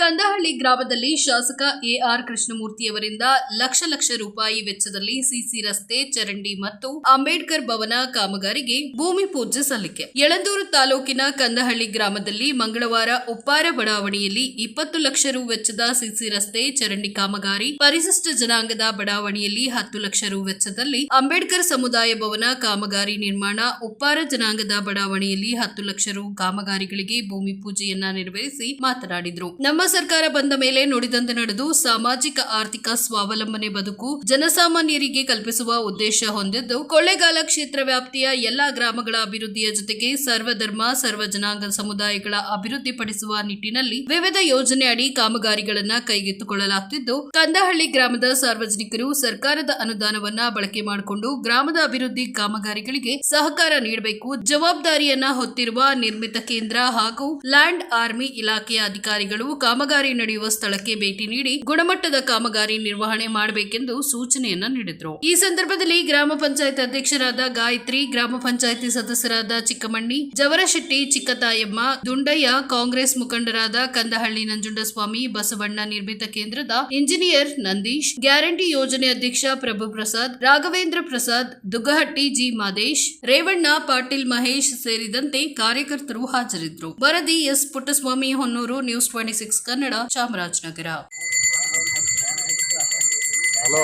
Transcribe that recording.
ಕಂದಹಳ್ಳಿ ಗ್ರಾಮದಲ್ಲಿ ಶಾಸಕ ಎಆರ್ ಕೃಷ್ಣಮೂರ್ತಿಯವರಿಂದ ಲಕ್ಷ ಲಕ್ಷ ರೂಪಾಯಿ ವೆಚ್ಚದಲ್ಲಿ ಸಿಸಿ ರಸ್ತೆ, ಚರಂಡಿ ಮತ್ತು ಅಂಬೇಡ್ಕರ್ ಭವನ ಕಾಮಗಾರಿಗೆ ಭೂಮಿ ಪೂಜೆ ಸಲ್ಲಿಕೆ. ಯಳಂದೂರು ತಾಲೂಕಿನ ಕಂದಹಳ್ಳಿ ಗ್ರಾಮದಲ್ಲಿ ಮಂಗಳವಾರ ಉಪ್ಪಾರ ಬಡಾವಣೆಯಲ್ಲಿ ಇಪ್ಪತ್ತು ಲಕ್ಷ ರು ವೆಚ್ಚದ ಸಿಸಿ ರಸ್ತೆ, ಚರಂಡಿ ಕಾಮಗಾರಿ, ಪರಿಶಿಷ್ಟ ಜನಾಂಗದ ಬಡಾವಣೆಯಲ್ಲಿ ಹತ್ತು ಲಕ್ಷ ರು ವೆಚ್ಚದಲ್ಲಿ ಅಂಬೇಡ್ಕರ್ ಸಮುದಾಯ ಭವನ ಕಾಮಗಾರಿ ನಿರ್ಮಾಣ, ಉಪ್ಪಾರ ಜನಾಂಗದ ಬಡಾವಣೆಯಲ್ಲಿ ಹತ್ತು ಲಕ್ಷ ರು ಕಾಮಗಾರಿಗಳಿಗೆ ಭೂಮಿ ಪೂಜೆಯನ್ನ ನೆರವೇರಿಸಿ ಮಾತನಾಡಿದರು. ನಮ್ಮ ಸರ್ಕಾರ ಬಂದ ಮೇಲೆ ನುಡಿದಂತೆ ನಡೆದು ಸಾಮಾಜಿಕ ಆರ್ಥಿಕ ಸ್ವಾವಲಂಬನೆ ಬದುಕು ಜನಸಾಮಾನ್ಯರಿಗೆ ಕಲ್ಪಿಸುವ ಉದ್ದೇಶ ಹೊಂದಿದ್ದು, ಕೊಳ್ಳೇಗಾಲ ಕ್ಷೇತ್ರ ವ್ಯಾಪ್ತಿಯ ಎಲ್ಲಾ ಗ್ರಾಮಗಳ ಅಭಿವೃದ್ಧಿಯ ಜೊತೆಗೆ ಸರ್ವಧರ್ಮ ಸರ್ವ ಜನಾಂಗ ಸಮುದಾಯಗಳ ಅಭಿವೃದ್ಧಿಪಡಿಸುವ ನಿಟ್ಟಿನಲ್ಲಿ ವಿವಿಧ ಯೋಜನೆ ಅಡಿ ಕಾಮಗಾರಿಗಳನ್ನ ಕೈಗೆತ್ತಿಕೊಳ್ಳಲಾಗುತ್ತಿದ್ದು ಕಂದಹಳ್ಳಿ ಗ್ರಾಮದ ಸಾರ್ವಜನಿಕರು ಸರ್ಕಾರದ ಅನುದಾನವನ್ನ ಬಳಕೆ ಮಾಡಿಕೊಂಡು ಗ್ರಾಮದ ಅಭಿವೃದ್ಧಿ ಕಾಮಗಾರಿಗಳಿಗೆ ಸಹಕಾರ ನೀಡಬೇಕು, ಜವಾಬ್ದಾರಿಯನ್ನ ಹೊತ್ತಿರುವ ನಿರ್ಮಿತ ಕೇಂದ್ರ ಹಾಗೂ ಲ್ಯಾಂಡ್ ಆರ್ಮಿ ಇಲಾಖೆಯ ಅಧಿಕಾರಿಗಳು ಕಾಮಗಾರಿ ನಡೆಯುವ ಸ್ಥಳಕ್ಕೆ ಭೇಟಿ ನೀಡಿ ಗುಣಮಟ್ಟದ ಕಾಮಗಾರಿ ನಿರ್ವಹಣೆ ಮಾಡಬೇಕೆಂದು ಸೂಚನೆಯನ್ನ ನೀಡಿದರು. ಈ ಸಂದರ್ಭದಲ್ಲಿ ಗ್ರಾಮ ಪಂಚಾಯತ್ ಅಧ್ಯಕ್ಷರಾದ ಗಾಯತ್ರಿ, ಗ್ರಾಮ ಪಂಚಾಯತಿ ಸದಸ್ಯರಾದ ಚಿಕ್ಕಮಣ್ಣಿ, ಜವರಶೆಟ್ಟಿ, ಚಿಕ್ಕತಾಯಮ್ಮ, ದುಂಡಯ್ಯ, ಕಾಂಗ್ರೆಸ್ ಮುಖಂಡರಾದ ಕಂದಹಳ್ಳಿ ನಂಜುಂಡಸ್ವಾಮಿ, ಬಸವಣ್ಣ ನಿರ್ಮಿತ ಕೇಂದ್ರದ ಇಂಜಿನಿಯರ್ ನಂದೀಶ್, ಗ್ಯಾರಂಟಿ ಯೋಜನೆ ಅಧ್ಯಕ್ಷ ಪ್ರಭು ಪ್ರಸಾದ್ ರಾಘವೇಂದ್ರ ಪ್ರಸಾದ್, ದುಗ್ಗಹಟ್ಟಿ ಜಿ ಮಾದೇಶ್, ರೇವಣ್ಣ, ಪಾಟೀಲ್ ಮಹೇಶ್ ಸೇರಿದಂತೆ ಕಾರ್ಯಕರ್ತರು ಹಾಜರಿದ್ದರು ವರದಿ S Puttaswamy Honnur, news twenty six Kannada Chamarajanagar hello